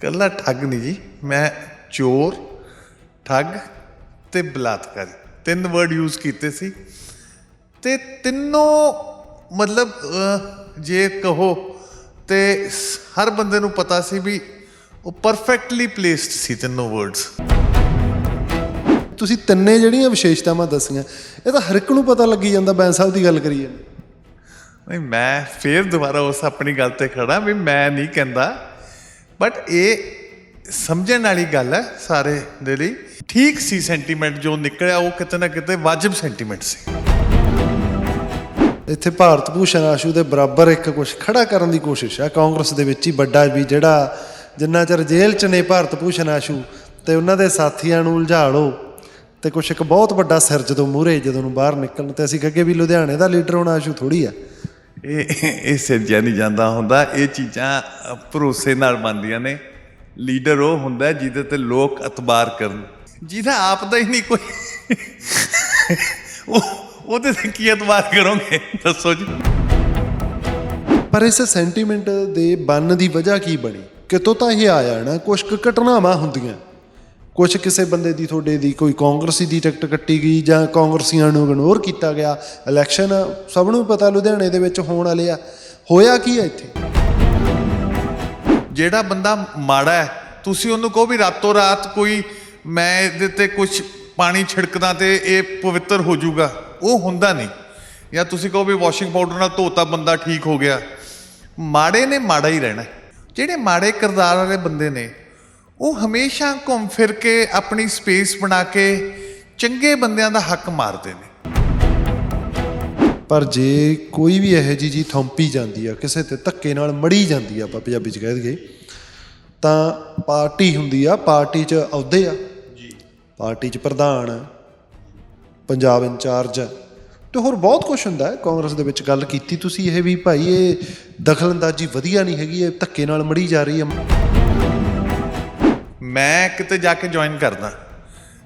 ਕੱਲਾ ਠੱਗ ਨਹੀਂ ਜੀ ਮੈਂ ਚੋਰ ਠੱਗ ਤੇ ਬਲਾਤਕਾਰੀ। ਤਿੰਨ ਵਰਡ ਯੂਜ਼ ਕੀਤੇ ਸੀ। ਤੇ ਤਿੰਨੋਂ ਮਤਲਬ ਜੇ ਕਹੋ ਤੇ ਹਰ ਬੰਦੇ ਨੂੰ ਪਤਾ ਸੀ ਵੀ ਉਹ ਪਰਫੈਕਟਲੀ ਪਲੇਸਡ ਸੀ ਤਿੰਨੋਂ ਵਰਡਸ ਤੁਸੀਂ ਤਿੰਨੇ ਜਿਹੜੀਆਂ ਵਿਸ਼ੇਸ਼ਤਾਵਾਂ ਦੱਸੀਆਂ ਇਹ ਤਾਂ ਹਰ ਇੱਕ ਨੂੰ ਪਤਾ ਲੱਗੀ ਜਾਂਦਾ ਬੈਂਸ ਸਾਹਿਬ ਦੀ ਗੱਲ ਕਰੀਏ। ਨਹੀਂ ਮੈਂ ਫੇਰ ਦੁਬਾਰਾ ਉਸ ਆਪਣੀ ਗੱਲ ਤੇ ਖੜਾ ਵੀ ਮੈਂ ਨਹੀਂ ਕਹਿੰਦਾ ਬਟ ਇਹ ਸਮਝਣ ਵਾਲੀ ਗੱਲ ਹੈ ਸਾਰੇ ਦੇ ਲਈ। ਠੀਕ ਸੀ ਸੈਂਟੀਮੈਂਟ ਜੋ ਨਿਕਲਿਆ, ਉਹ ਕਿਤੇ ਨਾ ਕਿਤੇ ਵਾਜਬ ਸੈਂਟੀਮੈਂਟ ਸੀ। ਇੱਥੇ ਭਾਰਤ ਭੂਸ਼ਣ ਆਸ਼ੂ ਦੇ ਬਰਾਬਰ ਇੱਕ ਕੁਝ ਖੜਾ ਕਰਨ ਦੀ ਕੋਸ਼ਿਸ਼ ਆ। ਕਾਂਗਰਸ ਦੇ ਵਿੱਚ ਹੀ ਵੱਡਾ ਵੀ ਜਿਹੜਾ ਜਿੰਨਾ ਚਿਰ ਜੇਲ੍ਹ 'ਚ ਨੇ ਭਾਰਤ ਭੂਸ਼ਣ ਆਸ਼ੂ ਤੇ ਉਹਨਾਂ ਦੇ ਸਾਥੀਆਂ ਨੂੰ ਉਲਝਾ ਲਓ ਤੇ ਕੁਝ ਇੱਕ ਬਹੁਤ ਵੱਡਾ ਸਿਰ ਜਦੋਂ ਮੂਹਰੇ ਜਦੋਂ ਨੂੰ ਬਾਹਰ ਨਿਕਲਣ ਤੇ ਅਸੀਂ ਕਹਗੇ ਵੀ ਲੁਧਿਆਣੇ ਦਾ ਲੀਡਰ ਹੋਣਾ ਆਸ਼ੂ ਥੋੜੀ ਆ। ਇਹ ਇਹ ਸਿਰਜਿਆ ਨਹੀਂ ਜਾਂਦਾ ਹੁੰਦਾ। ਇਹ ਚੀਜ਼ਾਂ ਭਰੋਸੇ ਨਾਲ ਬਣਦੀਆਂ ਨੇ। ਲੀਡਰ ਉਹ ਹੁੰਦਾ ਜਿਹਦੇ ਤੇ ਲੋਕ ਇਤਬਾਰ ਕਰਨ। ਜਿਹਦਾ ਆਪ ਦਾ ਹੀ ਨਹੀਂ ਕੋਈ। ਉਹ, ਉਹਦੇ ਤੇ ਕੀ ਇਤਬਾਰ ਕਰੋਗੇ? ਦੱਸੋ ਜੀ। ਪਰ ਇਸ ਸੈਂਟੀਮੈਂਟ ਦੇ ਬੰਨ ਦੀ ਵਜ੍ਹਾ ਕੀ ਬਣੀ? ਕਿਤੋਂ ਤਾਂ ਇਹ ਆਇਆ ਨਾ ਕੁਝ ਕੁ ਘਟਨਾਵਾਂ ਹੁੰਦੀਆਂ। ਕੁਝ ਕਿਸੇ ਬੰਦੇ ਦੀ ਤੁਹਾਡੇ ਦੀ ਕੋਈ ਕਾਂਗਰਸੀ ਦੀ ਟਿਕਟ ਕੱਟੀ ਗਈ ਜਾਂ ਕਾਂਗਰਸੀਆਂ ਨੂੰ ਇਗਨੋਰ ਕੀਤਾ ਗਿਆ ਇਲੈਕਸ਼ਨ ਸਭ ਨੂੰ ਪਤਾ ਲੁਧਿਆਣੇ ਦੇ ਵਿੱਚ ਹੋਣ ਵਾਲੇ ਆ। ਹੋਇਆ ਕੀ ਹੈ ਇੱਥੇ? ਜਿਹੜਾ ਬੰਦਾ ਮਾੜਾ ਹੈ, ਤੁਸੀਂ ਉਹਨੂੰ ਕਹੋ ਵੀ ਰਾਤੋਂ ਰਾਤ ਕੋਈ ਮੈਂ ਇਹਦੇ ਤੇ ਕੁਝ ਪਾਣੀ ਛਿੜਕਦਾ ਤੇ ਇਹ ਪਵਿੱਤਰ ਹੋ ਜਾਊਗਾ। ਉਹ ਹੁੰਦਾ ਨਹੀਂ। ਜਾਂ ਤੁਸੀਂ ਕਹੋ ਵੀ ਵਾਸ਼ਿੰਗ ਪਾਊਡਰ ਨਾਲ ਧੋਤਾ ਬੰਦਾ ਠੀਕ ਹੋ ਗਿਆ। ਮਾੜੇ ਨੇ ਮਾੜਾ ਹੀ ਰਹਿਣਾ। ਜਿਹੜੇ ਮਾੜੇ ਕਿਰਦਾਰ ਵਾਲੇ ਬੰਦੇ ਨੇ ਉਹ ਹਮੇਸ਼ਾ ਘੁੰਮ ਫਿਰ ਕੇ ਆਪਣੀ ਸਪੇਸ ਬਣਾ ਕੇ ਚੰਗੇ ਬੰਦਿਆਂ ਦਾ ਹੱਕ ਮਾਰਦੇ ਨੇ। ਪਰ ਜੇ ਕੋਈ ਵੀ ਇਹੋ ਜਿਹੀ ਜੀ ਥੰਪੀ ਜਾਂਦੀ ਆ ਕਿਸੇ ਤੇ ਧੱਕੇ ਨਾਲ ਮੜੀ ਜਾਂਦੀ ਆ ਆਪਾਂ ਪੰਜਾਬੀ ਚ ਕਹਿ ਦਈਏ ਤਾਂ ਪਾਰਟੀ ਹੁੰਦੀ ਆ ਪਾਰਟੀ ਚ ਅਹੁਦੇ ਆ। ਜੀ। ਪਾਰਟੀ ਚ ਪ੍ਰਧਾਨ ਪੰਜਾਬ ਇੰਚਾਰਜ ਤੇ ਹੋਰ ਬਹੁਤ ਕੁਝ ਹੁੰਦਾ ਹੈ। ਕਾਂਗਰਸ ਦੇ ਵਿੱਚ ਗੱਲ ਕੀਤੀ ਤੁਸੀਂ ਇਹ ਵੀ ਭਾਈ ਇਹ ਦਖਲਅੰਦਾਜ਼ੀ ਵਧੀਆ ਨਹੀਂ ਹੈਗੀ ਇਹ ਧੱਕੇ ਨਾਲ ਮੜੀ ਜਾ ਰਹੀ ਆ। ਮੈਂ ਕਿਤੇ ਜਾ ਕੇ ਜੁਆਇਨ ਕਰਦਾ।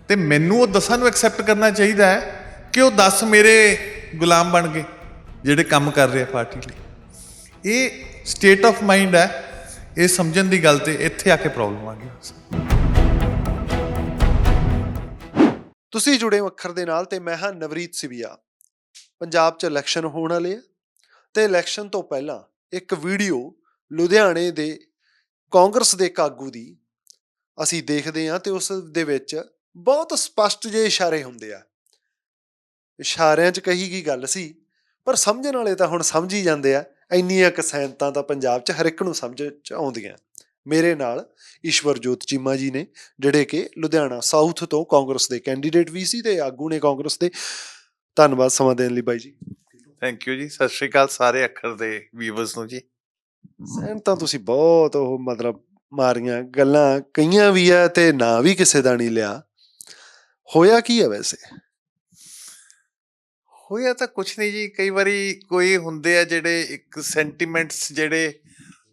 ਤੇ ਮੈਨੂੰ ਉਹ ਦਸਾਂ ਨੂੰ ਐਕਸੈਪਟ ਕਰਨਾ ਚਾਹੀਦਾ ਹੈ ਕਿ ਉਹ 10 ਮੇਰੇ ਗੁਲਾਮ ਬਣ ਗਏ, ਜਿਹੜੇ ਕੰਮ ਕਰ ਰਹੇ ਆ ਪਾਰਟੀ ਲਈ। ਇਹ ਸਟੇਟ ਆਫ ਮਾਈਂਡ ਹੈ, ਇਹ ਸਮਝਣ ਦੀ ਗੱਲ ਤੇ ਇੱਥੇ ਆ ਕੇ ਪ੍ਰੋਬਲਮ ਆ ਗਈ ਤੁਸੀਂ ਜੁੜੇ ਹੋ ਅੱਖਰ ਦੇ ਨਾਲ ਤੇ ਮੈਂ ਹਾਂ ਨਵਰੀਤ ਸਿਵਿਆ। ਪੰਜਾਬ 'ਚ ਇਲੈਕਸ਼ਨ ਹੋਣ ਵਾਲੇ ਆ ਤੇ ਇਲੈਕਸ਼ਨ ਤੋਂ ਪਹਿਲਾਂ ਇੱਕ ਵੀਡੀਓ ਲੁਧਿਆਣੇ ਦੇ ਕਾਂਗਰਸ ਦੇ ਇੱਕ ਆਗੂ ਦੀ ਅਸੀਂ ਦੇਖਦੇ ਹਾਂ ਤੇ ਉਸ ਦੇ ਵਿੱਚ ਬਹੁਤ ਸਪਸ਼ਟ ਜਿਹੇ ਇਸ਼ਾਰੇ ਹੁੰਦੇ ਆ। ਇਸ਼ਾਰਿਆਂ 'ਚ ਕਹੀ ਗਈ ਗੱਲ ਸੀ ਪਰ ਸਮਝਣ ਵਾਲੇ ਤਾਂ ਹੁਣ ਸਮਝ ਹੀ ਜਾਂਦੇ ਆ। ਇੰਨੀਆਂ ਕਸੈਂਤਾਂ ਤਾਂ ਪੰਜਾਬ 'ਚ ਹਰ ਇੱਕ ਨੂੰ ਸਮਝ 'ਚ ਆਉਂਦੀਆਂ। ਮੇਰੇ ਨਾਲ ਈਸ਼ਵਰ ਜੋਤ ਚੀਮਾ ਜੀ ਨੇ ਜਿਹੜੇ ਕਿ ਲੁਧਿਆਣਾ ਸਾਊਥ ਤੋਂ ਕਾਂਗਰਸ ਦੇ ਕੈਂਡੀਡੇਟ ਵੀ ਸੀ ਤੇ ਆਗੂ ਨੇ ਕਾਂਗਰਸ ਦੇ। ਧੰਨਵਾਦ ਸਮਾਂ ਦੇਣ ਲਈ ਬਾਈ ਜੀ। ਥੈਂਕ ਯੂ ਜੀ। ਸਤਿ ਸ਼੍ਰੀ ਅਕਾਲ ਸਾਰੇ ਅੱਖਰ ਦੇ ਵੀਵਰਸ ਨੂੰ ਜੀ। ਸੈਨ ਤਾਂ ਤੁਸੀਂ ਬਹੁਤ ਉਹ ਮਤਲਬ ਮਾਰੀਆਂ ਗੱਲਾਂ ਕਈਆਂ ਵੀ ਆ ਤੇ ਨਾ ਵੀ ਕਿਸੇ ਦਾ ਨਹੀਂ ਲਿਆ। ਹੋਇਆ ਕੀ ਹੈ ਵੈਸੇ? ਹੋਇਆ ਤਾਂ ਕੁਛ ਨਹੀਂ ਜੀ। ਕਈ ਵਾਰੀ ਕੋਈ ਹੁੰਦੇ ਆ ਜਿਹੜੇ ਇੱਕ ਸੈਂਟੀਮੈਂਟਸ ਜਿਹੜੇ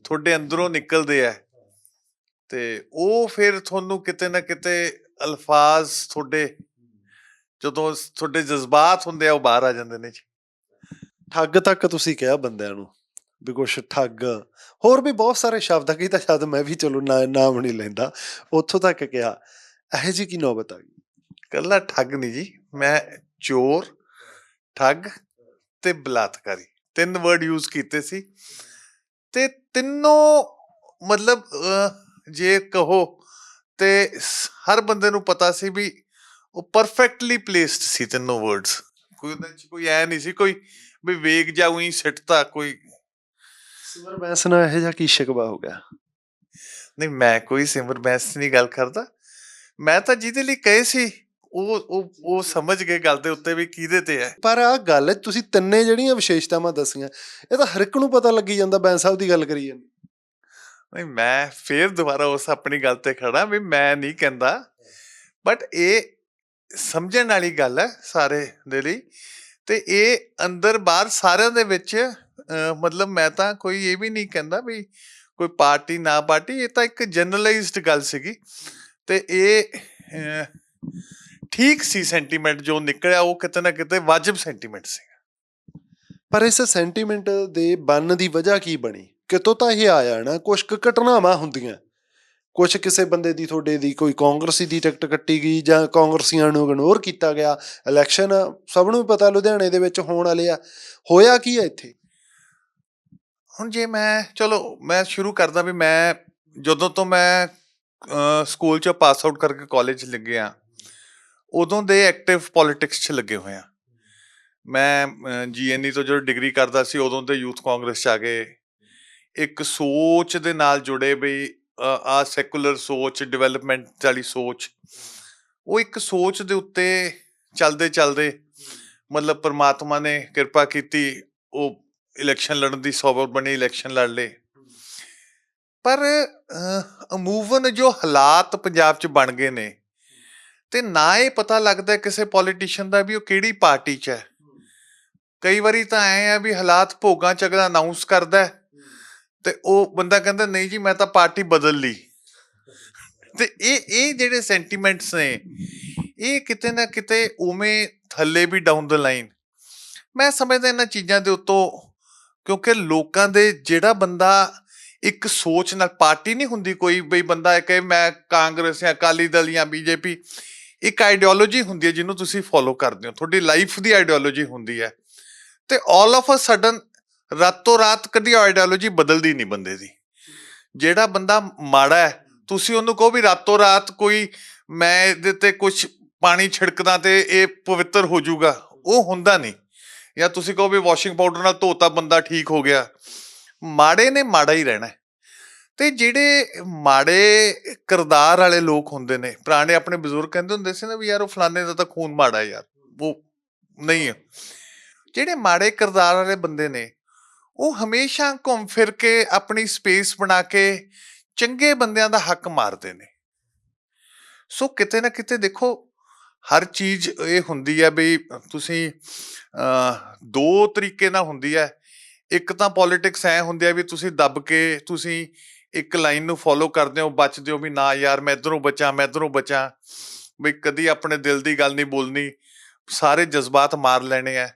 ਤੁਹਾਡੇ ਅੰਦਰੋਂ ਨਿਕਲਦੇ ਆ ਤੇ ਉਹ ਫਿਰ ਤੁਹਾਨੂੰ ਕਿਤੇ ਨਾ ਕਿਤੇ ਅਲਫਾਜ਼ ਤੁਹਾਡੇ ਜਦੋਂ ਤੁਹਾਡੇ ਜਜ਼ਬਾਤ ਹੁੰਦੇ ਆ ਉਹ ਬਾਹਰ ਆ ਜਾਂਦੇ ਨੇ ਜੀ। ਠੱਗ ਤੱਕ ਤੁਸੀਂ ਕਿਹਾ ਬੰਦਿਆਂ ਨੂੰ। ਵੀ ਕੁਛ ਠੱਗ। ਹੋਰ ਵੀ ਬਹੁਤ ਸਾਰੇ ਸ਼ਬਦ ਆ ਕਈ ਤਾਂ ਸ਼ਬਦ ਮੈਂ ਵੀ ਚਲੋ ਨਾਮ ਨਹੀਂ ਲੈਂਦਾ। ਉੱਥੋਂ ਤੱਕ ਕਿਹਾ, ਇਹੋ ਜੀ ਕੀ ਨੌਬਤ ਆ ਗਈ? ਕੱਲਾ ਠੱਗ ਨਹੀਂ ਜੀ, ਮੈਂ ਚੋਰ, ਠੱਗ ਤੇ ਬਲਾਤਕਾਰੀ। ਤਿੰਨ ਵਰਡ ਯੂਜ਼ ਕੀਤੇ ਸੀ। ਤੇ ਤਿੰਨੋਂ ਮਤਲਬ ਜੇ ਕਹੋ ਤੇ ਹਰ ਬੰਦੇ ਨੂੰ ਪਤਾ ਸੀ ਵੀ ਉਹ ਪਰਫੈਕਟਲੀ ਪਲੇਸਡ ਸੀ ਤਿੰਨੋਂ ਵਰਡਸ ਕੋਈ ਉਹਦੇ ਚ ਕੋਈ ਐ ਨਹੀਂ ਸੀ, ਕੋਈ ਵੀ ਵੇਗ ਜਾਂ ਉਹੀ ਸਿੱਟਤਾ, ਕੋਈ ਸਿਮਰ ਬੈਂਸ ਨਾਲ ਇਹੋ ਜਿਹਾ ਕੀ ਸ਼ਿਕਵਾ ਹੋ ਗਿਆ? ਨਹੀਂ ਮੈਂ ਕੋਈ ਸਿਮਰ ਬੈਂਸ ਨਹੀਂ ਗੱਲ ਕਰਦਾ। ਮੈਂ ਤਾਂ ਜਿਹਦੇ ਲਈ ਕਹੇ ਸੀ ਉਹ ਉਹ ਉਹ ਸਮਝ ਗਏ ਗੱਲ ਦੇ ਉੱਤੇ ਵੀ ਕਿਹਦੇ ਤੇ ਹੈ। ਪਰ ਆ ਗੱਲ ਤੁਸੀਂ ਤਿੰਨੇ ਜਿਹੜੀਆਂ ਵਿਸ਼ੇਸ਼ਤਾਵਾਂ ਦੱਸੀਆਂ ਇਹ ਤਾਂ ਹਰ ਇੱਕ ਨੂੰ ਪਤਾ ਲੱਗੀ ਜਾਂਦਾ ਬੈਂਸ ਸਾਹਿਬ ਦੀ ਗੱਲ ਕਰੀ ਜਾਂਦੀ। ਨਹੀਂ ਮੈਂ ਫੇਰ ਦੁਬਾਰਾ ਉਸ ਆਪਣੀ ਗੱਲ ਤੇ ਖੜਾ ਵੀ ਮੈਂ ਨਹੀਂ ਕਹਿੰਦਾ। ਬਟ ਇਹ ਸਮਝਣ ਵਾਲੀ ਗੱਲ ਹੈ ਸਾਰੇ ਦੇ ਲਈ। ਤੇ ਇਹ ਅੰਦਰ ਬਾਹਰ ਸਾਰਿਆਂ ਦੇ ਵਿੱਚ ਮਤਲਬ ਮੈਂ ਤਾਂ ਕੋਈ ਇਹ ਵੀ ਨਹੀਂ ਕਹਿੰਦਾ ਵੀ ਕੋਈ ਪਾਰਟੀ ਨਾ ਪਾਰਟੀ, ਇਹ ਤਾਂ ਇੱਕ ਜਨਰਲਾਈਜ਼ਡ ਗੱਲ ਸੀਗੀ। ਤੇ ਇਹ ਠੀਕ ਸੀ ਸੈਂਟੀਮੈਂਟ ਜੋ ਨਿਕਲਿਆ, ਉਹ ਕਿਤੇ ਨਾ ਕਿਤੇ ਵਾਜਬ ਸੈਂਟੀਮੈਂਟ ਸੀ ਪਰ ਇਸ ਸੈਂਟੀਮੈਂਟ ਦੇ ਬੰਨ ਦੀ ਵਜ੍ਹਾ ਕੀ ਬਣੀ? ਕਿਤੋਂ ਤਾਂ ਇਹ ਆਇਆ ਨਾ ਕੁਝ ਕੁ ਘਟਨਾਵਾਂ ਹੁੰਦੀਆਂ। ਕੁਝ ਕਿਸੇ ਬੰਦੇ ਦੀ, ਤੁਹਾਡੇ ਦੀ ਕੋਈ ਕਾਂਗਰਸੀ ਦੀ ਟਿਕਟ ਕੱਟੀ ਗਈ ਜਾਂ ਕਾਂਗਰਸੀਆਂ ਨੂੰ ਇਗਨੋਰ ਕੀਤਾ ਗਿਆ। ਇਲੈਕਸ਼ਨ ਸਭ ਨੂੰ ਵੀ ਪਤਾ ਲੁਧਿਆਣੇ ਦੇ ਵਿੱਚ ਹੋਣ ਵਾਲੇ ਆ। ਹੋਇਆ ਕੀ ਹੈ ਇੱਥੇ? ਹੁਣ ਜੇ ਮੈਂ, ਚਲੋ, ਮੈਂ ਸ਼ੁਰੂ ਕਰਦਾ ਵੀ ਮੈਂ ਜਦੋਂ ਤੋਂ ਮੈਂ ਸਕੂਲ ਚ ਪਾਸ ਆਊਟ ਕਰਕੇ ਕਾਲਜ ਲੱਗਿਆ ਉਦੋਂ ਦੇ ਐਕਟਿਵ ਪੋਲਿਟਿਕਸ ਚ ਲੱਗੇ ਹੋਏ ਆ। ਮੈਂ ਜੀਐਨਈ ਤੋਂ ਜਦੋਂ ਡਿਗਰੀ ਕਰਦਾ ਸੀ, ਉਦੋਂ ਦੇ ਯੂਥ ਕਾਂਗਰਸ ਚ ਆ ਗਏ ਇੱਕ ਸੋਚ ਦੇ ਨਾਲ ਜੁੜੇ ਵੀ ਆ ਸੈਕੂਲਰ ਸੋਚ, ਡਿਵੈਲਪਮੈਂਟ ਵਾਲੀ ਸੋਚ, ਉਹ ਇੱਕ ਸੋਚ ਦੇ ਉੱਤੇ ਚੱਲਦੇ ਚੱਲਦੇ ਮਤਲਬ ਪਰਮਾਤਮਾ ਨੇ ਕਿਰਪਾ ਕੀਤੀ, ਉਹ ਇਲੈਕਸ਼ਨ ਲੜਨ ਦੀ ਸੋਬਰ ਬਣੀ ਇਲੈਕਸ਼ਨ ਲੜ ਲਏ। ਪਰ ਅਮੂਵਨ ਜੋ ਹਾਲਾਤ ਪੰਜਾਬ 'ਚ ਬਣ ਗਏ ਨੇ ਤੇ ਨਾ ਇਹ ਪਤਾ ਲੱਗਦਾ ਕਿਸੇ ਪੋਲੀਟੀਸ਼ੀਅਨ ਦਾ ਵੀ ਉਹ ਕਿਹੜੀ ਪਾਰਟੀ 'ਚ ਹੈ। ਕਈ ਵਾਰੀ ਤਾਂ ਐ ਆ ਵੀ ਹਾਲਾਤ ਭੋਗਾਂ 'ਚ ਅਗਲਾ ਅਨਾਉਂਸ ਕਰਦਾ ਹੈ, ਤੇ ਉਹ ਬੰਦਾ ਕਹਿੰਦਾ ਨਹੀਂ ਜੀ ਮੈਂ ਤਾਂ ਪਾਰਟੀ ਬਦਲ ਲਈ। ਤੇ ਇਹ ਇਹ ਜਿਹੜੇ ਸੈਂਟੀਮੈਂਟਸ ਨੇ ਇਹ ਕਿਤੇ ਨਾ ਕਿਤੇ ਉਵੇਂ ਥੱਲੇ ਵੀ ਡਾਊਨ ਦ ਲਾਈਨ ਮੈਂ ਸਮਝਦਾ ਇਹਨਾਂ ਚੀਜ਼ਾਂ ਦੇ ਉੱਤੋਂ ਕਿਉਂਕਿ ਲੋਕਾਂ ਦੇ ਜਿਹੜਾ ਬੰਦਾ ਇੱਕ ਸੋਚ ਨਾਲ ਪਾਰਟੀ ਨਹੀਂ ਹੁੰਦੀ ਕੋਈ, ਬਈ ਬੰਦਾ ਹੈ ਮੈਂ ਕਾਂਗਰਸ ਜਾਂ ਅਕਾਲੀ ਦਲ ਜਾਂ ਬੀਜੇਪੀ, ਇੱਕ ਆਈਡੀਓਲੋਜੀ ਹੁੰਦੀ ਹੈ ਜਿਹਨੂੰ ਤੁਸੀਂ ਫੋਲੋ ਕਰਦੇ ਹੋ। ਤੁਹਾਡੀ ਲਾਈਫ ਦੀ ਆਈਡੀਓਲੋਜੀ ਹੁੰਦੀ ਹੈ। ਤੇ ਆਲ ਆਫ ਅ ਸਡਨ ਰਾਤੋਂ ਰਾਤ ਕਦੀ ਆਈਡੀਓਲੋਜੀ ਬਦਲਦੀ ਨਹੀਂ ਬੰਦੇ ਦੀ। ਜਿਹੜਾ ਬੰਦਾ ਮਾੜਾ ਹੈ, ਤੁਸੀਂ ਉਹਨੂੰ ਕਹੋ ਵੀ ਰਾਤੋਂ ਰਾਤ ਕੋਈ ਮੈਂ ਇਹਦੇ ਤੇ ਕੁਝ ਪਾਣੀ ਛਿੜਕਦਾ ਤੇ ਇਹ ਪਵਿੱਤਰ ਹੋ ਜਾਊਗਾ। ਉਹ ਹੁੰਦਾ ਨਹੀਂ। ਜਾਂ ਤੁਸੀਂ ਕਹੋ ਵੀ ਵਾਸ਼ਿੰਗ ਪਾਊਡਰ ਨਾਲ ਧੋਤਾ ਬੰਦਾ ਠੀਕ ਹੋ ਗਿਆ। ਮਾੜੇ ਨੇ ਮਾੜਾ ਹੀ ਰਹਿਣਾ। ਹੈ। ਤੇ ਜਿਹੜੇ ਮਾੜੇ ਕਿਰਦਾਰ ਵਾਲੇ ਲੋਕ ਹੁੰਦੇ ਨੇ, ਪੁਰਾਣੇ ਆਪਣੇ ਬਜ਼ੁਰਗ ਕਹਿੰਦੇ ਹੁੰਦੇ ਸੀ ਨਾ ਵੀ ਯਾਰ ਉਹ ਫਲਾਣੇ ਦਾ ਤਾਂ ਖੂਨ ਮਾੜਾ ਯਾਰ, ਉਹ ਨਹੀਂ ਹੈ। ਜਿਹੜੇ ਮਾੜੇ ਕਿਰਦਾਰ ਵਾਲੇ ਬੰਦੇ ਨੇ, ਉਹ ਹਮੇਸ਼ਾ ਘੁੰਮ ਫਿਰ ਕੇ ਆਪਣੀ ਸਪੇਸ ਬਣਾ ਕੇ ਚੰਗੇ ਬੰਦਿਆਂ ਦਾ ਹੱਕ ਮਾਰਦੇ ਨੇ। ਸੋ ਕਿਤੇ ਨਾ ਕਿਤੇ ਦੇਖੋ ਹਰ ਚੀਜ਼ ਇਹ ਹੁੰਦੀ ਹੈ ਵੀ ਤੁਸੀਂ ਦੋ ਤਰੀਕੇ ਨਾਲ ਹੁੰਦੀ ਹੈ ਇੱਕ ਤਾਂ ਪੋਲਿਟਿਕਸ ਐ ਹੁੰਦੀ ਹੈ ਵੀ ਤੁਸੀਂ ਦੱਬ ਕੇ ਤੁਸੀਂ ਇੱਕ ਲਾਈਨ ਨੂੰ ਫੋਲੋ ਕਰਦੇ ਹੋ, ਬਚਦੇ ਹੋ ਵੀ ਨਾ ਯਾਰ ਮੈਂ ਇਧਰੋਂ ਬਚਾਂ, ਮੈਂ ਇਧਰੋਂ ਬਚਾਂ, ਵੀ ਕਦੀ ਆਪਣੇ ਦਿਲ ਦੀ ਗੱਲ ਨਹੀਂ ਬੋਲਣੀ, ਸਾਰੇ ਜਜ਼ਬਾਤ ਮਾਰ ਲੈਣੇ ਆ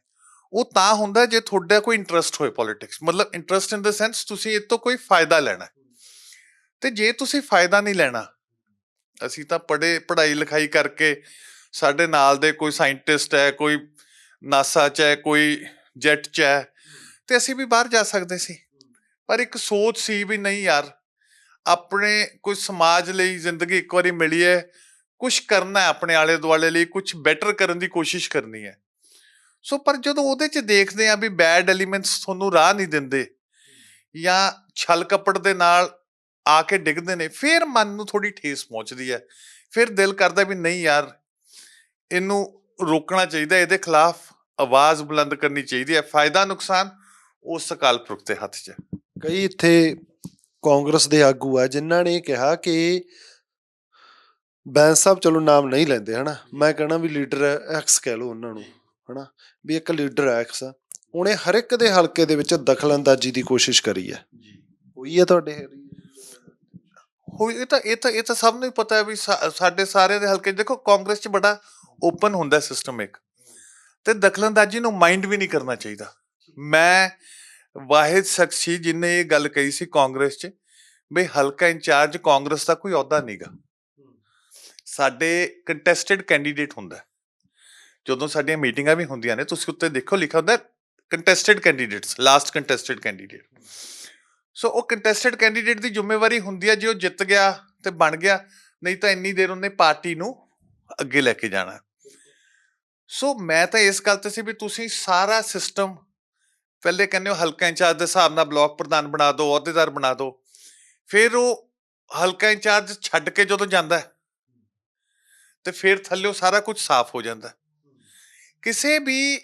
ਉਹ ਤਾਂ ਹੁੰਦਾ ਜੇ ਤੁਹਾਡਾ ਕੋਈ ਇੰਟਰਸਟ ਹੋਏ ਪੋਲਿਟਿਕਸ ਮਤਲਬ ਇੰਟਰਸਟ ਇਨ ਦ ਸੈਂਸ ਤੁਸੀਂ ਇਹ ਤੋਂ ਕੋਈ ਫਾਇਦਾ ਲੈਣਾ ਹੈ। ਤੇ ਜੇ ਤੁਸੀਂ ਫਾਇਦਾ ਨਹੀਂ ਲੈਣਾ, ਅਸੀਂ ਤਾਂ ਪੜ੍ਹੇ, ਪੜ੍ਹਾਈ ਲਿਖਾਈ ਕਰਕੇ ਸਾਡੇ ਨਾਲ ਦੇ ਕੋਈ ਸਾਇੰਟਿਸਟ ਹੈ, ਕੋਈ ਨਾਸਾ ਚ ਹੈ, ਕੋਈ ਜੈਟ ਚ ਹੈ, ਤੇ ਅਸੀਂ ਵੀ ਬਾਹਰ ਜਾ ਸਕਦੇ ਸੀ। ਪਰ ਇੱਕ ਸੋਚ ਸੀ ਵੀ ਨਹੀਂ ਯਾਰ, ਆਪਣੇ ਕੋਈ ਸਮਾਜ ਲਈ ਜ਼ਿੰਦਗੀ ਇੱਕ ਵਾਰੀ ਮਿਲੀ ਹੈ ਕੁਝ ਕਰਨਾ ਹੈ ਆਪਣੇ ਆਲੇ ਦੁਆਲੇ ਲਈ ਕੁਝ ਬੈਟਰ ਕਰਨ ਦੀ ਕੋਸ਼ਿਸ਼ ਕਰਨੀ ਹੈ। ਸੋ ਪਰ ਜਦੋਂ ਉਹਦੇ ਚ ਦੇਖਦੇ ਆ ਵੀ ਬੈਡ ਐਲੀਮੈਂਟਸ ਤੁਹਾਨੂੰ ਰਾਹ ਨਹੀਂ ਦਿੰਦੇ, ਜਾਂ ਛਲ ਕਪੜ ਦੇ ਨਾਲ ਆ ਕੇ ਡਿੱਗਦੇ ਨੇ, ਫਿਰ ਮਨ ਨੂੰ ਥੋੜੀ ਠੇਸ ਪਹੁੰਚਦੀ ਹੈ। ਫਿਰ ਦਿਲ ਕਰਦਾ ਵੀ ਨਹੀਂ ਯਾਰ ਇਹਨੂੰ ਰੋਕਣਾ ਚਾਹੀਦਾ ਇਹਦੇ ਖਿਲਾਫ ਆਵਾਜ਼ ਬੁਲੰਦ ਕਰਨੀ ਚਾਹੀਦੀ ਹੈ। ਫਾਇਦਾ ਨੁਕਸਾਨ ਉਸ ਅਕਾਲ ਪੁਰਖ ਦੇ ਹੱਥ 'ਚ ਕਈ ਇੱਥੇ ਕਾਂਗਰਸ ਦੇ ਆਗੂ ਆ ਜਿਨ੍ਹਾਂ ਨੇ ਕਿਹਾ ਕਿ ਬੈਂਸ ਸਾਹਿਬ ਚਲੋ ਨਾਮ ਨਹੀਂ ਲੈਂਦੇ ਹਨਾ? ਮੈਂ ਕਹਣਾ ਵੀ ਲੀਡਰ ਐਕਸ ਕਹਿ ਲਓ ਉਹਨਾਂ ਨੂੰ ਹਨਾ? ਵੀ ਇੱਕ ਲੀਡਰ ਐਕਸ ਆ ਉਹਨੇ ਹਰ ਇੱਕ ਦੇ ਹਲਕੇ ਦੇ ਵਿੱਚ ਦਖਲਅੰਦਾਜ਼ੀ ਦੀ ਕੋਸ਼ਿਸ਼ ਕਰੀ ਹੈ। ਹੋਈ ਹੈ ਤੁਹਾਡੇ ਹੋਈ ਇਹ ਤਾਂ ਇਹ ਤਾਂ ਇਹ ਤਾਂ ਸਭ ਨੂੰ ਹੀ ਪਤਾ ਹੈ ਵੀ ਸਾਡੇ ਸਾਰੇ ਦੇ ਹਲਕੇ ਦੇਖੋ ਕਾਂਗਰਸ 'ਚ ਬੜਾ ਓਪਨ ਹੁੰਦਾ ਸਿਸਟਮ ਇੱਕ। ਤੇ ਦਖਲਅੰਦਾਜ਼ੀ ਨੂੰ ਮਾਈਂਡ ਵੀ ਨਹੀਂ ਕਰਨਾ ਚਾਹੀਦਾ। ਮੈਂ ਵਾਹਿਦ ਸ਼ਖਸੀ ਸੀ ਜਿਨੇ ਇਹ ਗੱਲ ਕਹੀ ਸੀ ਕਾਂਗਰਸ 'ਚ ਵੀ ਹਲਕਾ ਇੰਚਾਰਜ ਕਾਂਗਰਸ ਦਾ ਕੋਈ ਅਹੁਦਾ ਨਹੀਂਗਾ ਸਾਡੇ ਕੰਟੈਸਟਡ ਕੈਂਡੀਡੇਟ ਹੁੰਦਾ ਜਦੋਂ ਸਾਡੀਆਂ ਮੀਟਿੰਗਾਂ ਵੀ ਹੁੰਦੀਆਂ ਨੇ, ਤੁਸੀਂ ਉੱਤੇ ਦੇਖੋ ਲਿਖਿਆ ਹੁੰਦਾ contested candidates last contested candidate so ਉਹ ਕੰਟੈਸਟਡ ਕੈਂਡੀਡੇਟ ਦੀ ਜ਼ਿੰਮੇਵਾਰੀ ਹੁੰਦੀ ਹੈ ਜੇ ਉਹ ਜਿੱਤ ਗਿਆ ਤੇ ਬਣ ਗਿਆ, ਨਹੀਂ ਤਾਂ ਇੰਨੀ ਦੇਰ ਉਹਨੇ ਪਾਰਟੀ ਨੂੰ ਅੱਗੇ ਲੈ ਕੇ ਜਾਣਾ। ਸੋ ਮੈਂ ਤਾਂ ਇਸ ਗੱਲ ਤੇ ਸੀ ਵੀ ਤੁਸੀਂ ਸਾਰਾ ਸਿਸਟਮ ਪਹਿਲੇ ਕਹਿੰਦੇ ਹੋ ਹਲਕਾ ਇੰਚਾਰਜ ਦੇ ਹਿਸਾਬ ਨਾਲ ਬਲਾਕ ਪ੍ਰਧਾਨ ਬਣਾ ਦਿਓ ਅਹੁਦੇਦਾਰ ਬਣਾ ਦਿਓ ਫਿਰ ਉਹ ਹਲਕਾ ਇੰਚਾਰਜ ਛੱਡ ਕੇ ਜਦੋਂ ਜਾਂਦਾ ਹੈ, ਤੇ ਫਿਰ ਥੱਲਿਓ ਸਾਰਾ ਕੁਝ ਸਾਫ਼ ਹੋ ਜਾਂਦਾ ਕਿਸੇ ਵੀ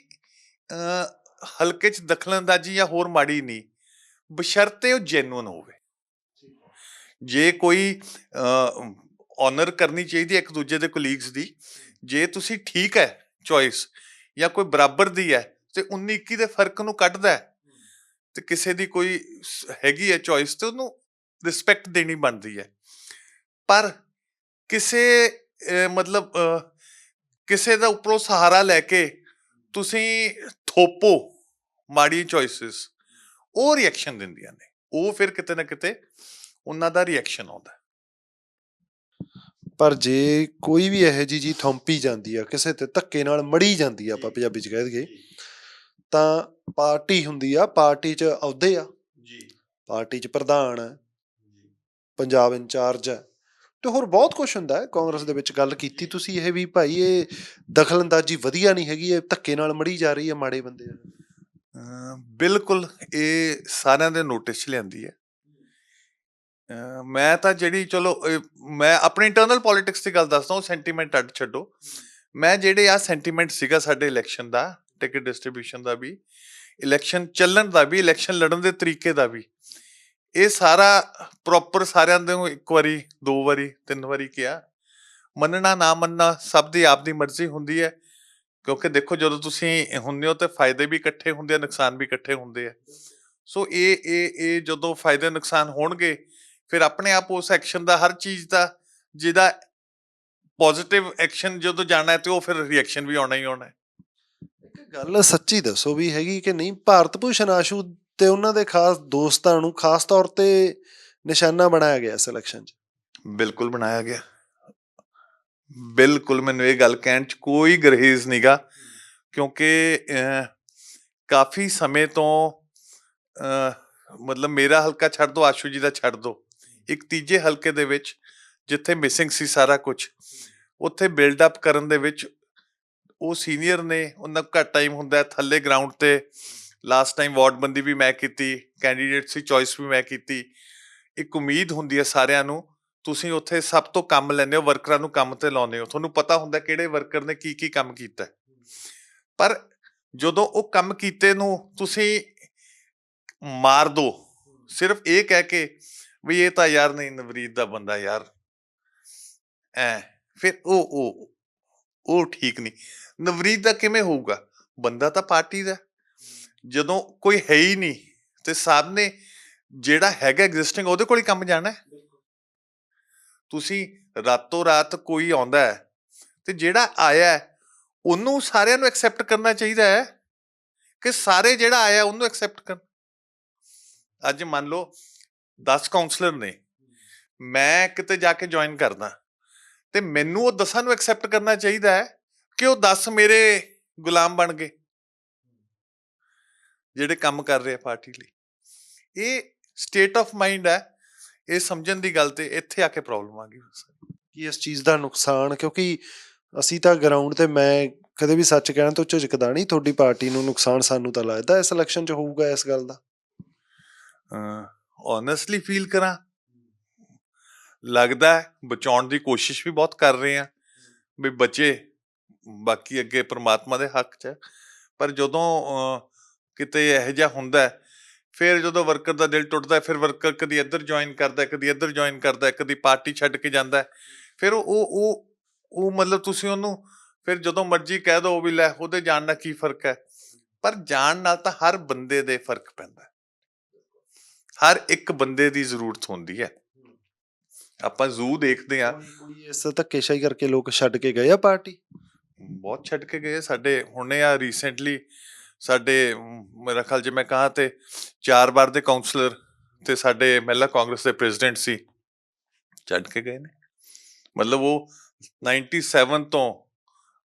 ਹਲਕੇ 'ਚ ਦਖਲਅੰਦਾਜ਼ੀ ਜਾਂ ਹੋਰ ਮਾੜੀ ਨਹੀਂ ਬਸ਼ਰਤੇ ਉਹ ਜੈਨੂਨ ਹੋਵੇ। ਜੇ ਕੋਈ ਆਨਰ ਕਰਨੀ ਚਾਹੀਦੀ ਇੱਕ ਦੂਜੇ ਦੇ ਕੋਲੀਗਸ ਦੀ ਜੇ ਤੁਸੀਂ ਠੀਕ ਹੈ ਚੋਇਸ ਜਾਂ ਕੋਈ ਬਰਾਬਰ ਦੀ ਹੈ ਤੇ 19 21 ਦੇ ਫ਼ਰਕ ਨੂੰ ਕੱਢਦਾ ਹੈ ਤੇ ਕਿਸੇ ਦੀ ਕੋਈ ਹੈਗੀ ਹੈ ਚੋਇਸ ਤੇ ਉਹਨੂੰ ਰਿਸਪੈਕਟ ਦੇਣੀ ਬਣਦੀ ਹੈ। ਪਰ ਕਿਸੇ ਮਤਲਬ ਕਿਸੇ ਦਾ ਉੱਪਰੋਂ ਸਹਾਰਾ ਲੈ ਕੇ ਤੁਸੀਂ ਥੋਪੋ ਮਾੜੀ ਚੋਇਸਸ ਉਹ ਰਿਐਕਸ਼ਨ ਦਿੰਦੀਆਂ ਨੇ। ਉਹ ਫਿਰ ਕਿਤੇ ਨਾ ਕਿਤੇ ਉਹਨਾਂ ਦਾ ਰਿਐਕਸ਼ਨ ਆਉਂਦਾ। ਪਰ ਜੇ ਕੋਈ ਵੀ ਇਹੋ ਜਿਹੀ ਜੀ ਥੰਪੀ ਜਾਂਦੀ ਆ ਕਿਸੇ ਤੇ ਧੱਕੇ ਨਾਲ ਮੜੀ ਜਾਂਦੀ ਆ ਆਪਾਂ ਪੰਜਾਬੀ ਚ ਕਹਿ ਦਈਏ ਤਾਂ ਪਾਰਟੀ ਹੁੰਦੀ ਆ ਪਾਰਟੀ ਚ ਅਹੁਦੇ ਆ। ਜੀ। ਪਾਰਟੀ ਚ ਪ੍ਰਧਾਨ ਹੈ ਪੰਜਾਬ ਇੰਚਾਰਜ ਹੈ ਤੇ ਹੋਰ ਬਹੁਤ ਕੁਝ ਹੁੰਦਾ ਹੈ। ਕਾਂਗਰਸ ਦੇ ਵਿੱਚ ਗੱਲ ਕੀਤੀ ਤੁਸੀਂ ਇਹ ਵੀ ਭਾਈ ਇਹ ਦਖਲਅੰਦਾਜ਼ੀ ਵਧੀਆ ਨਹੀਂ ਹੈਗੀ ਇਹ ਧੱਕੇ ਨਾਲ ਮੜੀ ਜਾ ਰਹੀ ਹੈ ਮਾੜੇ ਬੰਦੇ ਬਿਲਕੁਲ ਇਹ ਸਾਰਿਆਂ ਦੇ ਨੋਟਿਸ 'ਚ ਲਿਆਂਦੀ ਹੈ। ਅਹ ਮੈਂ ਤਾਂ ਜਿਹੜੀ ਚਲੋ, ਇਹ ਮੈਂ ਆਪਣੀ ਇੰਟਰਨਲ ਪੋਲਿਟਿਕਸ ਦੀ ਗੱਲ ਦੱਸਦਾ, ਉਹ ਸੈਂਟੀਮੈਂਟ ਅੱਡ ਛੱਡੋ। ਮੈਂ ਜਿਹੜੇ ਆ ਸੈਂਟੀਮੈਂਟ ਸੀਗਾ ਸਾਡੇ ਇਲੈਕਸ਼ਨ ਦਾ ਟਿਕਟ ਡਿਸਟ੍ਰੀਬਿਊਸ਼ਨ ਦਾ ਵੀ ਇਲੈਕਸ਼ਨ ਚੱਲਣ ਦਾ ਵੀ ਇਲੈਕਸ਼ਨ ਲੜਨ ਦੇ ਤਰੀਕੇ ਦਾ ਵੀ, ਇਹ ਸਾਰਾ ਪ੍ਰੋਪਰ ਸਾਰਿਆਂ ਦੇ ਨੂੰ ਇੱਕ ਵਾਰੀ, ਦੋ ਵਾਰੀ, ਤਿੰਨ ਵਾਰੀ ਕਿਹਾ। ਮੰਨਣਾ, ਨਾ ਮੰਨਣਾ ਸਭ ਦੀ ਆਪਦੀ ਮਰਜ਼ੀ ਹੁੰਦੀ ਹੈ, ਕਿਉਂਕਿ ਦੇਖੋ ਜਦੋਂ ਤੁਸੀਂ ਹੁੰਦੇ ਹੋ ਤੇ ਫਾਇਦੇ ਵੀ ਇਕੱਠੇ ਹੁੰਦੇ ਆ, ਨੁਕਸਾਨ ਵੀ ਇਕੱਠੇ ਹੁੰਦੇ ਆ। ਸੋ ਇਹ ਇਹ ਇਹ ਜਦੋਂ ਫਾਇਦੇ ਨੁਕਸਾਨ ਹੋਣਗੇ ਫਿਰ ਆਪਣੇ ਆਪ ਉਸ ਐਕਸ਼ਨ ਦਾ ਹਰ ਚੀਜ਼ ਦਾ ਜਿਹਦਾ ਪੋਜ਼ਿਟਿਵ ਐਕਸ਼ਨ ਜਦੋਂ ਜਾਣਾ ਹੈ ਤੇ ਉਹ ਫਿਰ ਰਿਐਕਸ਼ਨ ਵੀ ਆਉਣਾ ਹੀ ਆਉਣਾ ਹੈ। ਇੱਕ ਗੱਲ ਸੱਚੀ ਦੱਸੋ ਵੀ ਹੈਗੀ ਕਿ ਨਹੀਂ ਭਾਰਤ ਭੂਸ਼ਣ ਆਸ਼ੂ ਤੇ ਉਹਨਾਂ ਦੇ ਖਾਸ ਦੋਸਤਾਂ ਨੂੰ ਖਾਸ ਤੌਰ ਤੇ ਨਿਸ਼ਾਨਾ ਬਣਾਇਆ ਗਿਆ ਇਸ ਇਲੈਕਸ਼ਨ 'ਚ? ਬਿਲਕੁਲ ਬਣਾਇਆ ਗਿਆ। ਬਿਲਕੁਲ ਮੈਨੂੰ ਇਹ ਗੱਲ ਕਹਿਣ ਚ ਕੋਈ ਗਰੇਜ਼ ਨਹੀਂਗਾ ਕਿਉਂਕਿ ਕਾਫੀ ਸਮੇਂ ਤੋਂ ਮਤਲਬ ਮੇਰਾ ਹਲਕਾ ਛੱਡ ਦੋ ਆਸ਼ੂ ਜੀ ਦਾ ਛੱਡ ਦੋ। ਇੱਕ ਤੀਜੇ ਹਲਕੇ ਦੇ ਵਿੱਚ, ਜਿੱਥੇ ਮਿਸਿੰਗ ਸੀ ਸਾਰਾ ਕੁਝ ਉੱਥੇ ਬਿਲਡ ਅਪ ਕਰਨ ਦੇ ਵਿੱਚ ਉਹ ਸੀਨੀਅਰ ਨੇ, ਉਹਨਾਂ ਕੋਲ ਘੱਟ ਟਾਈਮ ਹੁੰਦਾ, ਥੱਲੇ ਗਰਾਊਂਡ ਤੇ ਲਾਸਟ ਟਾਈਮ ਵਾਰਡ ਬੰਦੀ ਵੀ ਮੈਂ ਕੀਤੀ ਕੈਂਡੀਡੇਟ ਦੀ ਚੋਇਸ ਵੀ ਮੈਂ ਕੀਤੀ, ਇੱਕ ਉਮੀਦ ਹੁੰਦੀ ਹੈ ਸਾਰਿਆਂ ਨੂੰ, ਤੁਸੀਂ ਉੱਥੇ ਸਭ ਤੋਂ ਕੰਮ ਲੈਂਦੇ ਹੋ ਵਰਕਰਾਂ ਨੂੰ ਕੰਮ ਤੇ ਲਾਉਂਦੇ ਹੋ, ਤੁਹਾਨੂੰ ਪਤਾ ਹੁੰਦਾ ਕਿਹੜੇ ਵਰਕਰ ਨੇ ਕੀ ਕੀ ਕੰਮ ਕੀਤਾ। ਪਰ ਜਦੋਂ ਉਹ ਕੰਮ ਕੀਤੇ ਨੂੰ ਤੁਸੀਂ ਮਾਰ ਦੋ, ਸਿਰਫ ਇਹ ਕਹਿ ਕੇ ਵੀ ਇਹ ਤਾਂ ਯਾਰ ਨਹੀਂ ਨਵਰੀਤ ਦਾ ਬੰਦਾ ਯਾਰ। ਐ ਫਿਰ ਉਹ ਉਹ ਉਹ ਠੀਕ ਨਹੀਂ। ਨਵਰੀਤ ਦਾ ਕਿਵੇਂ ਹੋਊਗਾ? ਬੰਦਾ ਤਾਂ ਪਾਰਟੀ ਦਾ। ਜਦੋਂ ਕੋਈ ਹੈ ਹੀ ਨਹੀਂ ਤੇ ਸਾਹਮਣੇ ਜਿਹੜਾ ਹੈਗਾ ਐਗਜ਼ਿਸਟਿੰਗ ਉਹਦੇ ਕੋਲ ਹੀ ਕੰਮ ਜਾਣਾ। ਹੈ ਤੁਸੀਂ ਰਾਤੋਂ ਰਾਤ ਕੋਈ ਆਉਂਦਾ ਹੈ ਤੇ ਜਿਹੜਾ ਆਇਆ ਹੈ, ਉਹਨੂੰ ਸਾਰਿਆਂ ਨੂੰ ਐਕਸੈਪਟ ਕਰਨਾ ਚਾਹੀਦਾ ਹੈ ਕਿ ਸਾਰੇ ਜਿਹੜਾ ਆਇਆ ਉਹਨੂੰ ਐਕਸੈਪਟ ਕਰਨ। ਅੱਜ ਮੰਨ ਲਓ 10 ਕਾਉਂਸਲਰ ਨੇ। ਮੈਂ ਕਿਤੇ ਜਾ ਕੇ ਜੁਆਇਨ ਕਰਦਾ। ਤੇ ਮੈਨੂੰ ਉਹ 10 ਨੂੰ ਐਕਸੈਪਟ ਕਰਨਾ ਚਾਹੀਦਾ ਹੈ ਕਿ ਉਹ 10 ਮੇਰੇ ਗੁਲਾਮ ਬਣ ਗਏ। ਜਿਹੜੇ ਕੰਮ ਕਰ ਰਹੇ ਆ ਪਾਰਟੀ ਲਈ। ਇਹ ਸਟੇਟ ਆਫ ਮਾਈਂਡ ਹੈ। ਇਹ ਸਮਝਣ ਦੀ ਗੱਲ ਤੇ ਇੱਥੇ ਆ ਕੇ ਪ੍ਰੋਬਲਮ ਆ ਗਈ। ਕੀ ਇਸ ਚੀਜ਼ ਦਾ ਨੁਕਸਾਨ ਕਿਉਂਕਿ ਅਸੀਂ ਤਾਂ ਗਰਾਊਂਡ ਤੇ ਮੈਂ ਕਦੇ ਵੀ ਸੱਚ ਕਹਿਣ ਤੋਂ ਝਿਜਕਦਾ ਨਹੀਂ। ਤੁਹਾਡੀ ਪਾਰਟੀ ਨੂੰ ਨੁਕਸਾਨ ਸਾਨੂੰ ਤਾਂ ਲੱਗਦਾ। ਇਸ ਇਲੈਕਸ਼ਨ 'ਚ ਹੋਊਗਾ ਇਸ ਗੱਲ ਦਾ। ਓਨੈਸਟਲੀ ਫੀਲ ਕਰਾਂ। ਲੱਗਦਾ ਹੈ, ਬਚਾਉਣ ਦੀ ਕੋਸ਼ਿਸ਼ ਵੀ ਬਹੁਤ ਕਰ ਰਹੇ ਆ ਵੀ ਬਚੇ, ਬਾਕੀ ਅੱਗੇ ਪ੍ਰਮਾਤਮਾ ਦੇ ਹੱਕ 'ਚ ਪਰ ਜਦੋਂ ਕਿਤੇ ਇਹੋ ਜਿਹਾ ਹੁੰਦਾ ਫਿਰ ਜਦੋਂ ਵਰਕਰ ਦਾ ਦਿਲ ਟੁੱਟਦਾ ਫਿਰ ਵਰਕਰ ਕਦੀ ਇੱਧਰ ਜੁਆਇਨ ਕਰਦਾ ਕਦੀ ਇੱਧਰ ਜੁਆਇਨ ਕਰਦਾ ਕਦੀ ਪਾਰਟੀ ਛੱਡ ਕੇ ਜਾਂਦਾ ਫਿਰ ਉਹ ਉਹ ਉਹ ਮਤਲਬ ਤੁਸੀਂ ਉਹਨੂੰ ਫਿਰ ਜਦੋਂ ਮਰਜ਼ੀ ਕਹਿ ਦੋ ਵੀ ਲੈ, ਉਹਦੇ ਜਾਣ ਨਾਲ ਕੀ ਫ਼ਰਕ ਹੈ? ਪਰ ਜਾਣ ਨਾਲ ਤਾਂ ਹਰ ਬੰਦੇ ਦੇ ਫ਼ਰਕ ਪੈਂਦਾ ਹਰ ਇੱਕ ਬੰਦੇ ਦੀ ਜ਼ਰੂਰਤ ਹੁੰਦੀ ਹੈ। ਆਪਾਂ ਜ਼ੂ ਦੇਖਦੇ ਆ ਕੋਈ ਇਸ ਧੱਕੇਸ਼ਾਹੀ ਕਰਕੇ ਲੋਕ ਛੱਡ ਕੇ ਗਏ ਆ ਪਾਰਟੀ? ਬਹੁਤ ਛੱਡ ਕੇ ਗਏ ਸਾਡੇ ਹੁਣੇ ਆ ਰੀਸੈਂਟਲੀ ਸਾਡੇ ਮੇਰਾ ਖਿਆਲ ਜੇ ਮੈਂ ਕਹਾ ਤੇ ਚਾਰ ਵਾਰ ਦੇ ਕਾਉਂਸਲਰ ਤੇ ਸਾਡੇ ਮਹਿਲਾ ਕਾਂਗਰਸ ਦੇ ਪ੍ਰੈਜ਼ੀਡੈਂਟ ਸੀ। ਛੱਡ ਕੇ ਗਏ ਨੇ। ਮਤਲਬ ਉਹ 97 ਤੋਂ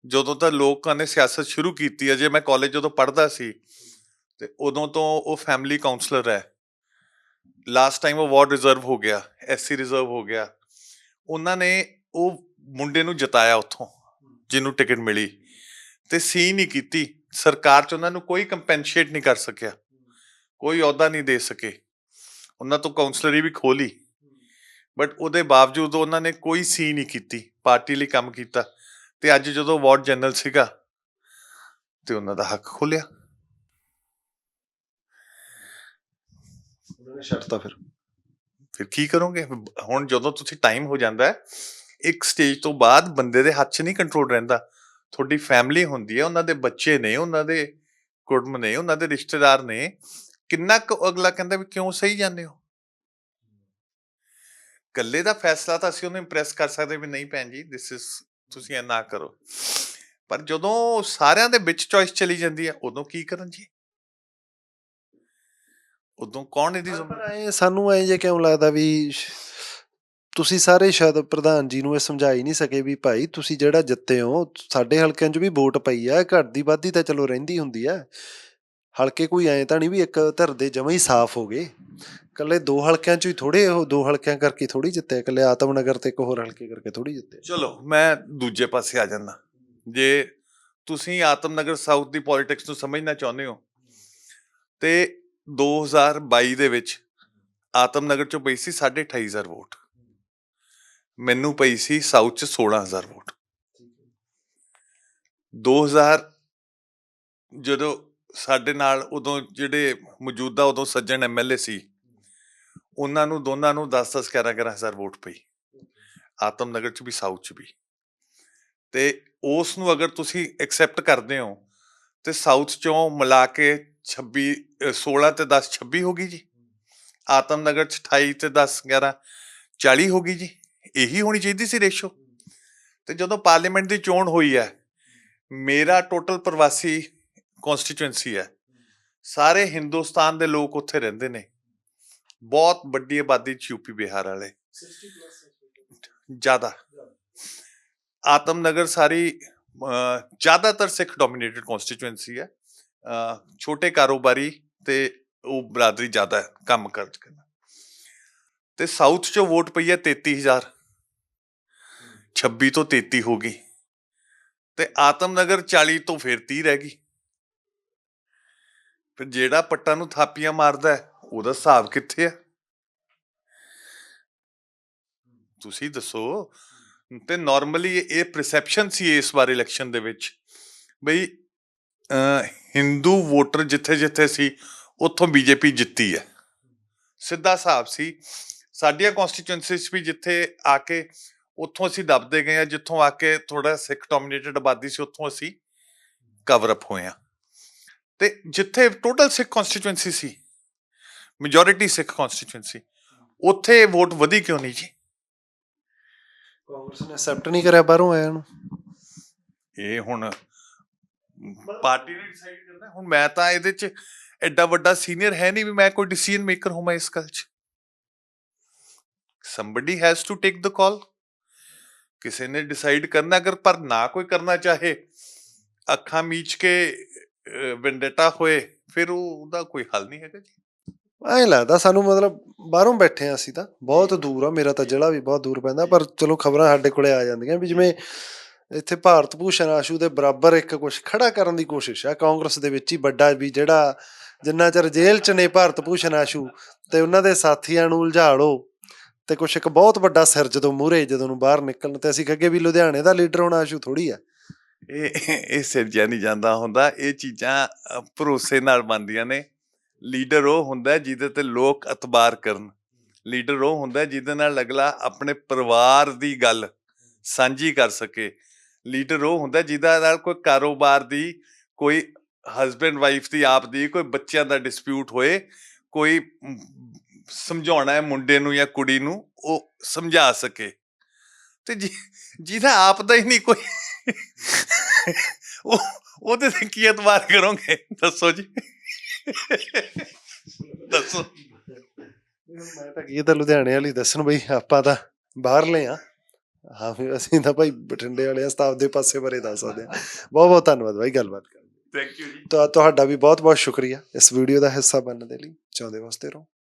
ਜਦੋਂ ਤਾਂ ਲੋਕਾਂ ਨੇ ਸਿਆਸਤ ਸ਼ੁਰੂ ਕੀਤੀ ਹੈ ਜੇ ਮੈਂ ਕਾਲਜ ਜਦੋਂ ਪੜ੍ਹਦਾ ਸੀ ਤੇ ਉਦੋਂ ਤੋਂ ਉਹ ਫੈਮਿਲੀ ਕਾਉਂਸਲਰ ਹੈ। ਲਾਸਟ ਟਾਈਮ ਉਹ ਵਾਰਡ ਰਿਜ਼ਰਵ ਹੋ ਗਿਆ ਐਸਸੀ ਰਿਜ਼ਰਵ ਹੋ ਗਿਆ। ਉਹਨਾਂ ਨੇ ਉਹ ਮੁੰਡੇ ਨੂੰ ਜਿਤਾਇਆ ਉੱਥੋਂ, ਜਿਹਨੂੰ ਟਿਕਟ ਮਿਲੀ। ਤੇ ਸੀ ਨਹੀਂ ਕੀਤੀ। ਸਰਕਾਰ ਚ ਉਹਨਾਂ ਨੂੰ ਕੋਈ ਕੰਪਨਸੇਟ ਨਹੀਂ ਕਰ ਸਕਿਆ। ਕੋਈ ਅਹੁਦਾ ਨਹੀਂ ਦੇ ਸਕੇ। ਉਹਨਾਂ ਤੋਂ ਕਾਉਂਸਲਰੀ ਵੀ ਖੋਲੀ ਬਟ ਉਹਦੇ ਬਾਵਜੂਦ ਉਹਨਾਂ ਨੇ ਕੋਈ ਸੀ ਨਹੀਂ ਕੀਤੀ। ਪਾਰਟੀ ਲਈ ਕੰਮ ਕੀਤਾ। ਤੇ ਅੱਜ ਜਦੋਂ ਵਾਰਡ ਜਨਰਲ ਸੀਗਾ, ਤੇ ਉਹਨਾਂ ਦਾ ਹੱਕ ਖੋਲਿਆ ਨੇ ਛੱਡਤਾ ਫਿਰ। ਫਿਰ ਕੀ ਕਰੋਗੇ? ਹੁਣ ਜਦੋਂ ਤੁਸੀਂ ਟਾਈਮ ਹੋ ਜਾਂਦਾ ਹੈ, ਇੱਕ ਸਟੇਜ ਤੋਂ ਬਾਅਦ ਬੰਦੇ ਦੇ ਹੱਥ 'ਚ ਨਹੀਂ ਕੰਟਰੋਲ ਰਹਿੰਦਾ। ਤੁਹਾਡੀ ਫੈਮਿਲੀ ਹੁੰਦੀ ਹੈ, ਉਹਨਾਂ ਦੇ ਬੱਚੇ ਨੇ, ਉਹਨਾਂ ਦੇ ਕੁੜਮ ਨੇ, ਉਹਨਾਂ ਦੇ ਰਿਸ਼ਤੇਦਾਰ ਨੇ, ਕਿੰਨਾ ਕੁ ਅਗਲਾ ਕਹਿੰਦਾ ਵੀ ਕਿਉਂ ਸਹੀ ਜਾਂਦੇ ਹੋ? ਕੱਲੇ ਦਾ ਫੈਸਲਾ ਤਾਂ ਅਸੀਂ ਉਹਨੂੰ ਇੰਪ੍ਰੈਸ ਕਰ ਸਕਦੇ ਵੀ ਨਹੀਂ ਭੈਣ ਜੀ ਦਿਸ ਇਜ਼ ਤੁਸੀਂ ਇਹ ਨਾ ਕਰੋ। ਪਰ ਜਦੋਂ ਸਾਰਿਆਂ ਦੇ ਵਿੱਚ ਚੋਇਸ ਚਲੀ ਜਾਂਦੀ ਹੈ, ਉਦੋਂ ਕੀ ਕਰਨ ਜੀ? ਉਦੋਂ ਕੌਣ ਇਹਦੀ ਪਰ ਜ਼ਿੰਮੇਵਾਰੀ ਐ ਸਾਨੂੰ ਐ ਜੇ ਕਿਉਂ ਲੱਗਦਾ ਵੀ ਸ਼- ਤੁਸੀਂ ਸਾਰੇ ਸ਼ਾਇਦ ਪ੍ਰਧਾਨ ਜੀ ਨੂੰ ਇਹ ਸਮਝਾ ਹੀ ਨਹੀਂ ਸਕੇ ਵੀ ਭਾਈ ਤੁਸੀਂ ਜਿਹੜਾ ਜਿੱਤੇ ਹੋ ਸਾਡੇ ਹਲਕਿਆਂ 'ਚ ਵੀ ਵੋਟ ਪਈ ਆ ਘੱਟ ਦੀ ਵਾਧੀ ਤਾਂ ਚਲੋ ਰਹਿੰਦੀ ਹੁੰਦੀ ਆ। ਹਲਕੇ ਕੋਈ ਐਂ ਤਾਂ ਨਹੀਂ ਵੀ ਇੱਕ ਧਰ ਦੇ ਜਮਾਂ ਹੀ ਸਾਫ਼ ਹੋ ਗਏ। ਕੱਲੇ ਦੋ ਹਲਕਿਆਂ 'ਚ ਹੀ ਥੋੜੇ ਉਹ ਦੋ ਹਲਕਿਆਂ ਕਰਕੇ ਥੋੜੀ ਜਿੱਤੇ ਕੱਲੇ ਆਤਮਨਗਰ ਤੇ ਇੱਕ ਹੋਰ ਹਲਕੇ ਕਰਕੇ ਥੋੜੀ ਜਿੱਤੇ ਚਲੋ ਮੈਂ ਦੂਜੇ ਪਾਸੇ ਆ ਜਾਂਦਾ। ਜੇ ਤੁਸੀਂ ਆਤਮਨਗਰ ਸਾਊਥ ਦੀ ਪੋਲਿਟਿਕਸ ਨੂੰ ਸਮਝਣਾ ਚਾਹੁੰਦੇ ਹੋ ਤੇ 2022 ਦੇ ਵਿੱਚ ਆਤਮਨਗਰ ਚੋਂ ਪਈ ਸੀ 28500 ਵੋਟ। ਮੈਨੂੰ ਪਈ ਸੀ ਸਾਊਥ ਚ 16000 ਵੋਟ। 2000 ਜਦੋਂ ਸਾਡੇ ਨਾਲ ਉਦੋਂ ਜਿਹੜੇ ਮੌਜੂਦਾ ਉਦੋਂ ਸੱਜਣ ਐਮਐਲਏ ਸੀ, ਉਹਨਾਂ ਨੂੰ ਦੋਨਾਂ ਨੂੰ 10-10 11-11000 ਵੋਟ ਪਈ। ਆਤਮਨਗਰ ਚ ਵੀ, ਸਾਊਥ ਚ ਵੀ। ਤੇ ਉਸ ਨੂੰ ਅਗਰ ਤੁਸੀਂ ਐਕਸੈਪਟ ਕਰਦੇ ਹੋ ਤੇ ਸਾਊਥ ਚੋਂ ਮਿਲਾ ਕੇ 26 ਅ, 16 ਤੇ 10 26 ਹੋ ਗਈ ਜੀ। ਆਤਮਨਗਰ ਚ 28 ਤੇ 10 11 40 ਹੋ ਗਈ ਜੀ। ਇਹੀ ਹੋਣੀ ਚਾਹੀਦੀ ਸੀ ਰੇਸ਼ੋ। ਤੇ ਜਦੋਂ ਪਾਰਲੀਮੈਂਟ ਦੀ ਚੋਣ ਹੋਈ ਹੈ ਮੇਰਾ ਟੋਟਲ ਪ੍ਰਵਾਸੀ ਕਨਸਟੀਚੁਐਂਸੀ ਹੈ। ਸਾਰੇ ਹਿੰਦੁਸਤਾਨ ਦੇ ਲੋਕ ਉੱਥੇ ਰਹਿੰਦੇ ਨੇ। ਬਹੁਤ ਵੱਡੀ ਆਬਾਦੀ ਚ ਯੂਪੀ ਬਿਹਾਰ ਵਾਲੇ। ਜ਼ਿਆਦਾ। ਆਤਮਨਗਰ ਸਾਰੀ ਅਹ, ਜ਼ਿਆਦਾਤਰ ਸਿੱਖ ਡੋਮੀਨੇਟਡ ਕਨਸਟੀਚੁਐਂਸੀ ਹੈ ਛੋਟੇ ਕਾਰੋਬਾਰੀ ਤੇ ਉਹ ਬਰਾਦਰੀ ਜ਼ਿਆਦਾ ਕੰਮ ਕਰ ਕਰਨਾ ਤੇ ਸਾਊਥ ਚੋਂ ਵੋਟ ਪਈ ਹੈ 33000 26 ਤੋਂ 33 ਹੋ ਗਈ ਤੇ ਆਤਮਨਗਰ 40 ਤੋਂ ਫਿਰ 30 ਰਹਿ ਗਈ ਫਿਰ ਜਿਹੜਾ ਪੱਟਾਂ ਨੂੰ ਥਾਪੀਆਂ ਮਾਰਦਾ ਉਹਦਾ ਹਿਸਾਬ ਕਿੱਥੇ ਹੈ ਤੁਸੀਂ ਦੱਸੋ ਤੇ ਨਾਰਮਲੀ ਇਹ ਪਰਸੈਪਸ਼ਨ ਸੀ ਇਸ ਵਾਰ ਇਲੈਕਸ਼ਨ ਦੇ ਵਿੱਚ ਬਈ ਹਿੰਦੂ ਵੋਟਰ ਜਿੱਥੇ ਜਿੱਥੇ ਸੀ, ਉੱਥੋਂ ਬੀਜੇਪੀ ਜਿੱਤੀ ਹੈ। ਸਿੱਧਾ ਹਿਸਾਬ ਸੀ। ਸਾਡੀਆਂ ਕਨਸਟੀਚੁਐਂਸੀਜ਼ ਵੀ ਜਿੱਥੇ ਆ ਕੇ ਉੱਥੋਂ ਅਸੀਂ ਦੱਬਦੇ ਗਏ ਆ ਜਿੱਥੋਂ ਆ ਕੇ ਥੋੜਾ ਸਿੱਖ ਡੋਮੀਨੇਟਡ ਆਬਾਦੀ ਸੀ, ਉੱਥੋਂ ਅਸੀਂ ਕਵਰ ਅਪ ਹੋਏ ਆ ਤੇ ਜਿੱਥੇ ਟੋਟਲ ਸਿੱਖ ਕਨਸਟੀਚੁਐਂਸੀ ਸੀ ਮੈਜੋਰਿਟੀ ਸਿੱਖ ਕਨਸਟੀਚੁਐਂਸੀ ਉੱਥੇ ਵੋਟ ਵਧੀ ਕਿਉਂ ਨਹੀਂ ਜੀ? ਕਾਂਗਰਸ ਨੇ ਐਕਸੈਪਟ ਨਹੀਂ ਕਰਿਆ ਬਾਹਰੋਂ ਆਇਆ ਨੂੰ। ਇਹ ਹੁਣ ਪਾਰਟੀ ਨੇ ਡਿਸਾਈਡ ਕਰਨਾ। ਹੁਣ ਮੈਂ ਤਾਂ ਇਹਦੇ ਚ ਐਡਾ ਵੱਡਾ ਸੀਨੀਅਰ ਹੈ ਨਹੀਂ ਵੀ ਮੈਂ ਕੋਈ ਡਿਸੀਜਨ ਮੇਕਰ ਹੋਵਾਂ ਇਸ ਗੱਲ ਚ। Somebody has to take the call ਕਿਸੇ ਨੇ ਡਿਸਾਈਡ ਕਰਨਾ ਅਗਰ ਪਰ ਨਾ ਕੋਈ ਕਰਨਾ ਚਾਹੇ, ਅੱਖਾਂ ਮੀਚ ਕੇ ਵੈਂਡੇਟਾ ਹੋਏ, ਫਿਰ ਉਹਦਾ ਕੋਈ ਹੱਲ ਨਹੀਂ ਹੈਗਾ ਜੀ। ਐਂ ਲੱਗਦਾ ਸਾਨੂੰ ਮਤਲਬ ਬਾਹਰੋਂ ਬੈਠੇ ਆ ਅਸੀਂ ਤਾਂ। ਬਹੁਤ ਦੂਰ ਆ, ਮੇਰਾ ਤਾਂ ਜ਼ਿਲ੍ਹਾ ਵੀ ਬਹੁਤ ਦੂਰ ਪੈਂਦਾ, ਪਰ ਚਲੋ ਖਬਰਾਂ ਸਾਡੇ ਕੋਲੇ ਆ ਜਾਂਦੀਆਂ ਵੀ ਜਿਵੇਂ ਇੱਥੇ ਭਾਰਤ ਭੂਸ਼ਣ ਆਸ਼ੂ ਦੇ ਬਰਾਬਰ ਇੱਕ ਕੁਝ ਖੜਾ ਕਰਨ ਦੀ ਕੋਸ਼ਿਸ਼ ਆ, ਕਾਂਗਰਸ ਦੇ ਵਿੱਚ ਹੀ ਵੱਡਾ ਵੀ ਜਿਹੜਾ ਜਿੰਨਾ ਚਿਰ ਜੇਲ੍ਹ ਚ ਨੇ ਭਾਰਤ ਭੂਸ਼ਣ ਆਸ਼ੂ ਤੇ ਉਹਨਾਂ ਦੇ ਸਾਥੀਆਂ ਨੂੰ ਉਲਝਾ ਲਓ ਤੇ ਕੁਝ ਇੱਕ ਬਹੁਤ ਵੱਡਾ ਸਿਰ ਜਦੋਂ ਮੂਹਰੇ ਜਦੋਂ ਨੂੰ ਬਾਹਰ ਨਿਕਲਣ ਤੇ ਅਸੀਂ ਕਹਗੇ ਵੀ ਲੁਧਿਆਣੇ ਦਾ ਲੀਡਰ ਹੋਣਾ ਆਸ਼ੂ ਥੋੜੀ ਆ। ਇਹ ਇਹ ਸਿਰਜਿਆ ਨਹੀਂ ਜਾਂਦਾ ਹੁੰਦਾ, ਇਹ ਚੀਜ਼ਾਂ ਭਰੋਸੇ ਨਾਲ ਬਣਦੀਆਂ ਨੇ। ਲੀਡਰ ਉਹ ਹੁੰਦਾ ਜਿਹਦੇ ਤੇ ਲੋਕ ਇਤਬਾਰ ਕਰਨ। ਲੀਡਰ ਉਹ ਹੁੰਦਾ ਜਿਹਦੇ ਨਾਲ ਅਗਲਾ ਆਪਣੇ ਪਰਿਵਾਰ ਦੀ ਗੱਲ ਸਾਂਝੀ ਕਰ ਸਕੇ। ਲੀਡਰ ਉਹ ਹੁੰਦਾ ਹੈ ਜਿਹਦਾ ਨਾਲ ਕੋਈ ਕਾਰੋਬਾਰ ਦੀ, ਕੋਈ ਹਸਬੈਂਡ ਵਾਈਫ ਦੀ, ਆਪ ਦੀ, ਕੋਈ ਬੱਚਿਆਂ ਦਾ ਡਿਸਪਿਊਟ ਹੋਏ, ਕੋਈ ਸਮਝਾਉਣਾ ਹੈ ਮੁੰਡੇ ਨੂੰ ਜਾਂ ਕੁੜੀ ਨੂੰ, ਉਹ ਸਮਝਾ ਸਕੇ। ਤੇ ਜਿ- ਜਿਹਦਾ ਆਪ ਦਾ ਹੀ ਨਹੀਂ ਕੋਈ ਉਹ, ਉਹਦੇ ਤੇ ਕੀ ਇਤਬਾਰ ਕਰੋਗੇ? ਦੱਸੋ ਜੀ। ਦੱਸੋ। ਮੈਂ ਤਾਂ ਕੀ ਤਾਂ ਲੁਧਿਆਣੇ ਵਾਲੀ ਦੱਸਣ ਬਈ ਆਪਾਂ ਤਾਂ ਬਾਹਰਲੇ ਆ। ਹਾਂ ਵੀ ਅਸੀਂ ਤਾਂ ਭਾਈ ਬਠਿੰਡੇ ਵਾਲੇ ਆ ਸਤਾਫ ਦੇ ਪਾਸੇ ਬਾਰੇ ਦੱਸ ਸਕਦੇ ਆ। ਬਹੁਤ ਬਹੁਤ ਧੰਨਵਾਦ ਬਾਈ ਗੱਲਬਾਤ ਕਰਨ ਲਈ। ਥੈਂਕ ਯੂ ਜੀ। ਤਾਂ ਤੁਹਾਡਾ ਵੀ ਬਹੁਤ ਬਹੁਤ ਸ਼ੁਕਰੀਆ ਇਸ ਵੀਡੀਓ ਦਾ ਹਿੱਸਾ ਬਣਨ ਦੇ ਲਈ। ਚਾਹੁੰਦੇ ਵਾਸਤੇ ਰਹੋ।